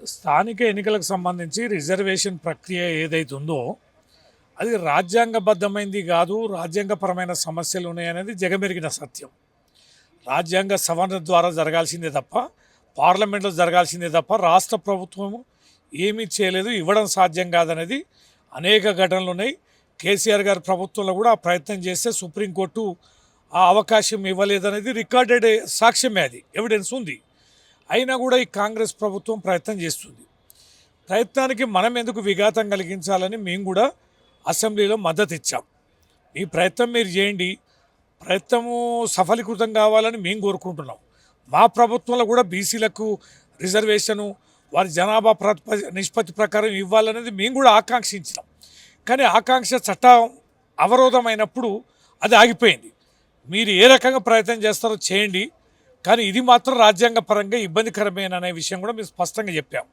స్థానిక ఎన్నికలకు సంబంధించి రిజర్వేషన్ ప్రక్రియ ఏదైతే ఉందో అది రాజ్యాంగబద్ధమైంది కాదు రాజ్యాంగపరమైన సమస్యలు ఉన్నాయనేది జగమెరిగిన సత్యం. రాజ్యాంగ సవరణ ద్వారా జరగాల్సిందే తప్ప పార్లమెంట్లో జరగాల్సిందే తప్ప రాష్ట్ర ప్రభుత్వం ఏమీ చేయలేదు ఇవ్వడం సాధ్యం కాదనేది అనేక ఘటనలు ఉన్నాయి. కేసీఆర్ గారి ప్రభుత్వంలో కూడా ఆ ప్రయత్నం చేస్తే సుప్రీంకోర్టు ఆ అవకాశం ఇవ్వలేదనేది రికార్డెడ్ సాక్ష్యమే అది ఎవిడెన్స్ ఉంది. అయినా కూడా ఈ కాంగ్రెస్ ప్రభుత్వం ప్రయత్నం చేస్తుంది. ప్రయత్నానికి మనం ఎందుకు విఘాతం కలిగించాలని మేము కూడా అసెంబ్లీలో మద్దతు ఇచ్చాం. ఈ ప్రయత్నం మీరు చేయండి. ప్రయత్నము సఫలీకృతం కావాలని మేము కోరుకుంటున్నాం. మా ప్రభుత్వంలో కూడా బీసీలకు రిజర్వేషను వారి జనాభా ప్రతిప నిష్పత్తి ప్రకారం ఇవ్వాలనేది మేము కూడా ఆకాంక్షించినాం. కానీ ఆకాంక్ష చట్టం అవరోధమైనప్పుడు అది ఆగిపోయింది. మీరు ఏ రకంగా ప్రయత్నం చేస్తారో చేయండి. కానీ ఇది మాత్రం రాజ్యాంగ పరంగా ఇబ్బందికరమేననే విషయం కూడా మేము స్పష్టంగా చెప్పాం.